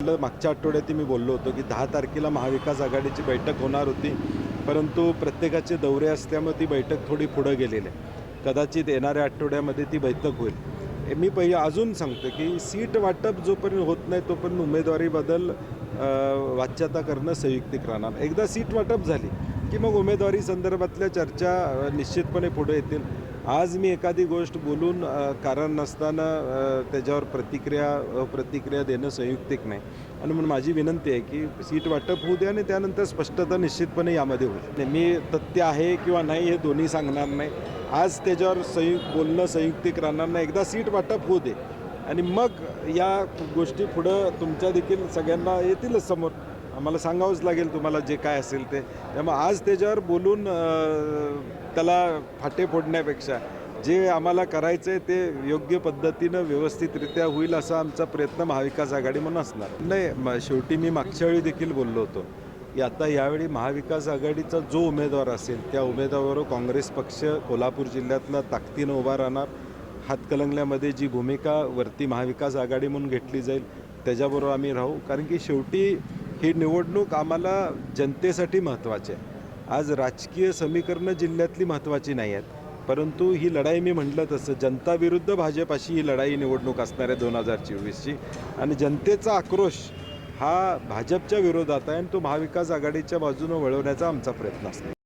मागच्या आठवड्यात मी बोललो होतो की दहा तारखेला महाविकास आघाडीची बैठक होणार होती परंतु प्रत्येकाचे दौरे असल्यामुळे ती बैठक थोडी पुढं गेलेली आहे. कदाचित येणाऱ्या आठवड्यामध्ये ती बैठक होईल. मी पहिले अजून सांगतो की सीट वाटप जोपर्यंत होत नाही तोपर्यंत उमेदवारीबद्दल बदल वाच्यता करणं संयुक्तिक राहणार. एकदा सीट वाटप झाली की मग उमेदवारी संदर्भातल्या चर्चा निश्चितपणे पुढे येतील. आज मी एखादी गोष्ट बोलून कारण नसताना त्याच्यावर प्रतिक्रिया प्रतिक्रिया देणं संयुक्तिक नाही. आणि म्हणून माझी विनंती आहे की सीट वाटप होऊ दे आणि त्यानंतर स्पष्टता निश्चितपणे यामध्ये होईल मी तथ्य आहे किंवा नाही हे दोन्ही सांगणार नाही. आज त्याच्यावर संयुक्त बोलणं संयुक्तिक राहणार नाही. एकदा सीट वाटप होऊ दे. आणि मग या गोष्टी पुढं तुमच्या देखील सगळ्यांना येतीलच समोर. आम्हाला सांगावंच लागेल तुम्हाला जे काय असेल ते. त्यामुळे आज त्याच्यावर बोलून त्याला फाटे फोडण्यापेक्षा जे आम्हाला करायचं आहे ते योग्य पद्धतीनं व्यवस्थितरित्या होईल असा आमचा प्रयत्न महाविकास आघाडी म्हणून असणार. नाही म- शेवटी मी मागच्या वेळी देखील बोललो होतो की आता यावेळी महाविकास आघाडीचा जो उमेदवार असेल त्या उमेदवारावर काँग्रेस पक्ष कोल्हापूर जिल्ह्यातनं ताकदीनं उभा राहणार. हातकलंगल्यामध्ये जी भूमिका वरती महाविकास आघाडी म्हणून घेतली जाईल त्याच्याबरोबर आम्ही राहू. कारण की शेवटी ही निवडणूक आम्हाला जनतेसाठी महत्त्वाची आहे. आज राजकीय समीकरणं जिल्ह्यातली महत्त्वाची नाही आहेत परंतु ही लढाई मी म्हटलं तसं जनता विरुद्ध भाजप अशी ही लढाई निवडणूक असणार आहे दोन हजार चोवीसची. आणि जनतेचा आक्रोश हा भाजपच्या विरोधात आहे आणि तो महाविकास आघाडीच्या बाजूनं वळवण्याचा आमचा प्रयत्न असतो.